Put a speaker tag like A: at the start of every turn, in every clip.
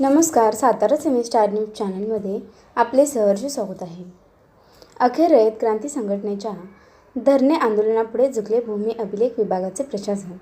A: नमस्कार Satara semi star news चॅनलमध्ये आपले सहर्ष स्वागत आहे. अखेर रयत क्रांती संघटनेच्या धरणे आंदोलनापुढे झुकले भूमी अभिलेख विभागाचे प्रशासन.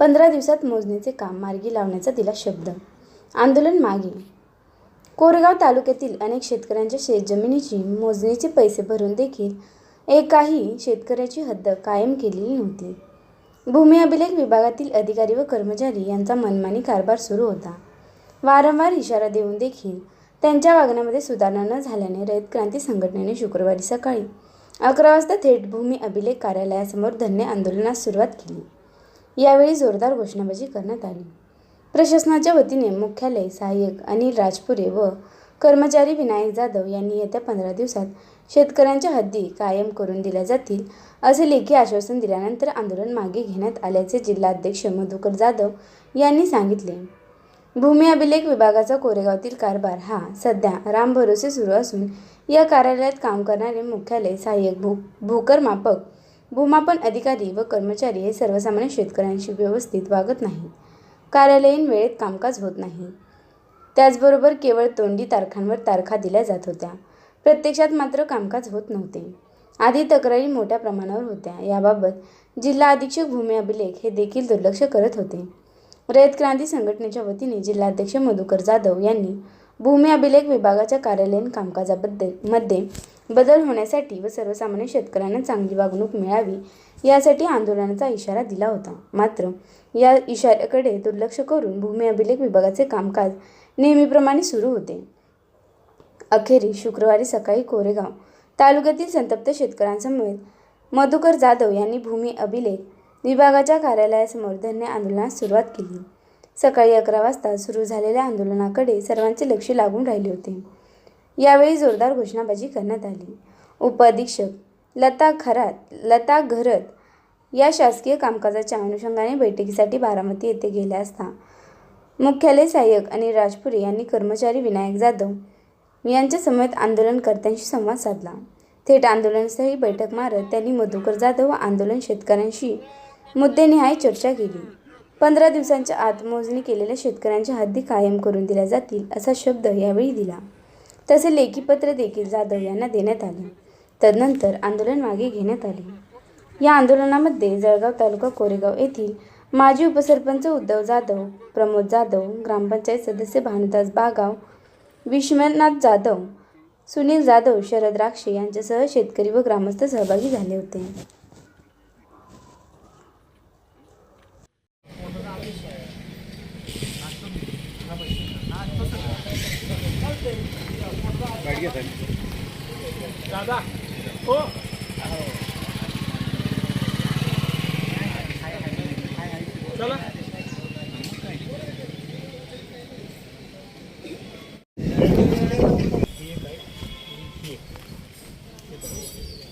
A: पंधरा दिवसात मोजणीचे काम मार्गी लावण्याचा दिला शब्द. आंदोलन मागे. कोरेगाव तालुक्यातील अनेक शेतकऱ्यांच्या शेतजमिनीची मोजणीचे पैसे भरून देखील एकाही शेतकऱ्याची हद्द कायम केलेली नव्हती. भूमी अभिलेख विभागातील अधिकारी व कर्मचारी यांचा मनमानी कारभार सुरू होता. वारंवार इशारा देऊन देखील त्यांच्या वागण्यामध्ये सुधारणा न झाल्याने रयत क्रांती संघटनेने शुक्रवारी सकाळी अकरा वाजता थेट भूमी अभिलेख कार्यालयासमोर धरणे आंदोलनास सुरुवात केली. यावेळी जोरदार घोषणाबाजी करण्यात आली. प्रशासनाच्या वतीने मुख्यालय सहाय्यक अनिल राजपुरे व कर्मचारी विनायक जाधव यांनी येत्या पंधरा दिवसात शेतकऱ्यांच्या हद्दी कायम करून दिल्या जातील असे लेखी आश्वासन दिल्यानंतर आंदोलन मागे घेण्यात आल्याचे जिल्हाध्यक्ष मधुकर जाधव यांनी सांगितले. भूमी अभिलेख विभागाचा कोरेगावातील कारभार. हा सध्या रामभरोसे सुरू असून या कार्यालयात काम करणारे मुख्यालय सहाय्यक भू भूकरमापक भूमापन अधिकारी व कर्मचारी हे सर्वसामान्य शेतकऱ्यांशी व्यवस्थित वागत नाहीत. कार्यालयीन वेळेत कामकाज होत नाही. त्याचबरोबर केवळ तोंडी तारखांवर तारखा दिल्या जात होत्या. प्रत्यक्षात मात्र कामकाज होत नव्हते. आधी तक्रारी मोठ्या प्रमाणावर होत्या. याबाबत जिल्हा अधीक्षक भूमी अभिलेख हे देखील दुर्लक्ष करत होते. रयत क्रांती संघटनेच्या वतीने जिल्हाध्यक्ष मधुकर जाधव यांनी भूमी अभिलेख विभागाच्या कार्यालयीन कामकाजाबद्दलमध्ये बदल होण्यासाठी व सर्वसामान्य शेतकऱ्यांना चांगली वागणूक मिळावी यासाठी आंदोलनाचा इशारा दिला होता. मात्र या इशाऱ्याकडे दुर्लक्ष करून भूमी अभिलेख विभागाचे कामकाज नेहमीप्रमाणे सुरू होते. अखेरीस शुक्रवारी सकाळी कोरेगाव तालुक्यातील संतप्त शेतकऱ्यांसमवेत मधुकर जाधव यांनी भूमी अभिलेख विभागाच्या कार्यालयासमोर धरणे आंदोलनास सुरुवात केली. सकाळी अकरा वाजता सुरू झालेल्या आंदोलनाकडे सर्वांचे लक्ष लागून राहिले होते. यावेळी जोरदार घोषणाबाजी करण्यात आली. उपअधीक्षक लता खरात लता घरत या शासकीय कामकाजाच्या अनुषंगाने बैठकीसाठी बारामती येथे गेल्या असता मुख्यालय सहाय्यक आणि राजपुरे यांनी कर्मचारी विनायक जाधव यांच्या समेत आंदोलनकर्त्यांशी संवाद साधला. थेट आंदोलनस्थळी बैठक मारत त्यांनी मधुकर जाधव व आंदोलन शेतकऱ्यांशी मुद्देनिहाय चर्चा केली. पंधरा दिवसांच्या आत मोजणी केलेल्या शेतकऱ्यांच्या हद्दी कायम करून दिल्या जातील असा शब्द यावेळी दिला. तसे लेखीपत्र देखील जाधव यांना देण्यात आले. तदनंतर आंदोलन मागे घेण्यात आले. या आंदोलनामध्ये जळगाव तालुका कोरेगाव येथील माजी उपसरपंच उद्धव जाधव प्रमोद जाधव ग्रामपंचायत सदस्य भानुदास बागाव विश्वनाथ जाधव सुनील जाधव शरद राक्षे यांच्यासह शेतकरी व ग्रामस्थ सहभागी झाले होते.
B: दादा हो चला
C: मॅडम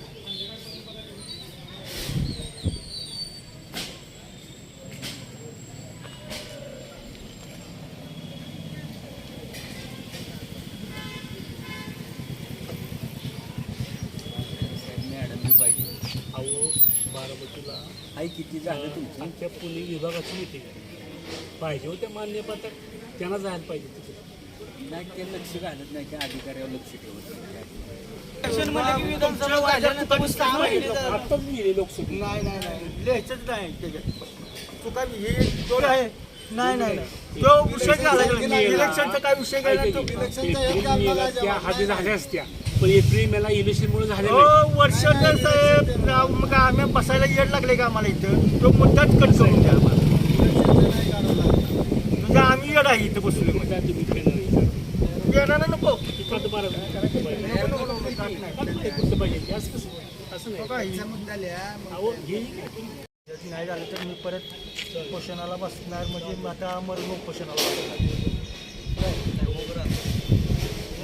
C: पाहिजे
B: अहो बारामतीला
C: आई किती झालं तुमची?
B: आमच्या पुणे विभागाची मिटिंग आहे. पाहिजे होते मान्य पत्र त्यांना जायला पाहिजे तिथे
C: नाही ते लक्ष घालत नाही की अधिकाऱ्यावर लक्ष ठेवत
B: आत्ताच गेले लोकसभा
D: नाही नाही नाही. लिहायचंच नाही त्याच्यात. चुका हे दोन आहे नाही नाही नाही. तो विषय झाला. इलेक्शनचा काय विषय काय
B: हाती झाल्या असत्या. पण एप्रिल मेला इलेक्शनमुळे झाले
D: हो वर्षाचं साहेब मग आम्ही बसायला येड लागले का आम्हाला इथं? तो मुद्दाच कट करून द्या आम्हाला. म्हणजे आम्ही येड आहे इथं बसलो म्हणजे. येणार नको.
B: नाही.
D: झालं तर मी परत पोषणाला बसणार म्हणजे आता मरण पोषणाला बसणार.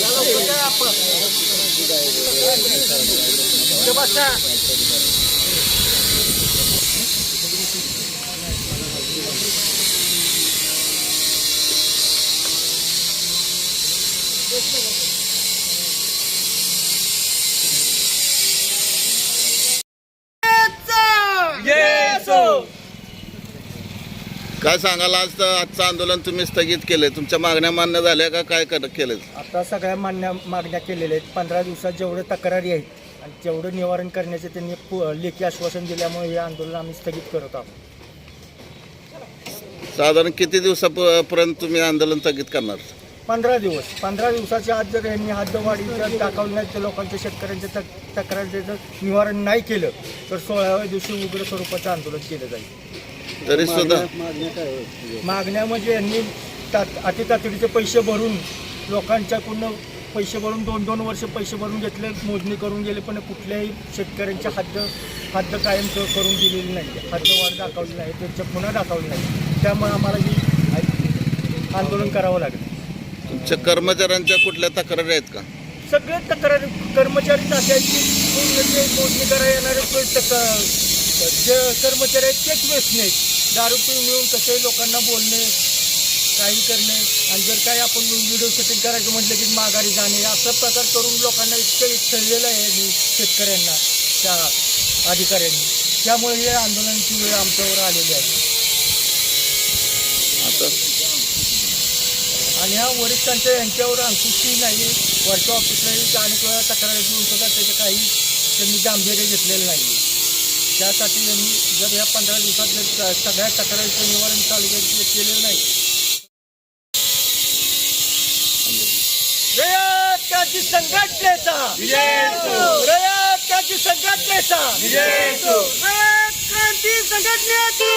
D: या लवकर काय
E: सांगाल? आज तर आजचं आंदोलन तुम्ही स्थगित केलंय. तुमच्या मागण्या मान्य झाल्या का काय कर केलं
D: आता सगळ्या मान्य मागण्या केलेल्या आहेत. पंधरा दिवसात जेवढे तक्रारी आहेत आणि तेवढं निवारण करण्याचे त्यांनी पु- लेखी आश्वासन दिल्यामुळे हे आंदोलन आम्ही स्थगित करत आहोत.
E: साधारण किती दिवसापर्यंत तुम्ही आंदोलन स्थगित करणार?
D: पंधरा दिवस. पंधरा दिवसाच्या आत जर यांनी हद्दवाढी जर दाखवली नाही तर लोकांच्या शेतकऱ्यांच्या तक तक्रारीचं जर निवारण नाही केलं तर सोळाव्या दिवशी उग्र स्वरूपाचं आंदोलन केलं जाईल.
E: तरी सुद्धा.
D: मागण्या म्हणजे यांनी तात अति तातडीचे पैसे भरून लोकांच्याकडून पैसे भरून दोन दोन वर्ष पैसे भरून घेतले मोजणी करून गेले पण कुठल्याही शेतकऱ्यांच्या हद्द हद्द कायम करून दिलेली नाही हद्दवाढ दाखवली नाही त्यांच्या पुन्हा दाखवली नाही. त्यामुळे आम्हाला ही आंदोलन करावं लागेल.
E: तुमच्या कर्मचाऱ्यांच्या कुठल्या तक्रारी आहेत का?
D: सगळे तक्रारी कर्मचारी तात्याची म्हणजे मोजणी करायला येणारे जे कर्मचारी आहेत तेच व्यसनी आहेत दारू पिऊन येऊन कसे लोकांना बोलणे काही करणे. आणि जर काही आपण व्हिडिओ शूटिंग करायचं म्हटलं की माघारी जाणे असा प्रकार करून लोकांना इतकं छळलेलं आहे यांनी शेतकऱ्यांना त्या अधिकाऱ्यांनी. त्यामुळे हे आंदोलनाची वेळ आमच्यावर आलेली आहे.
E: आता?
D: आणि ह्या वरिष्ठांच्या यांच्यावर अंकुशही नाही वरच्या ऑफिसलाही अनेक वेळा तक्रारी देऊन सुद्धा त्याचे काही त्यांनी गांभीर्य घेतलेलं नाही. त्यासाठी यांनी जर या पंधरा दिवसात जर सगळ्या तक्रारीचं निवारण चालू के- केलेलं नाही. रयत क्रांती संघटनेचा. रयत क्रांती संघटनेचा. रयत क्रांती संघटनेचा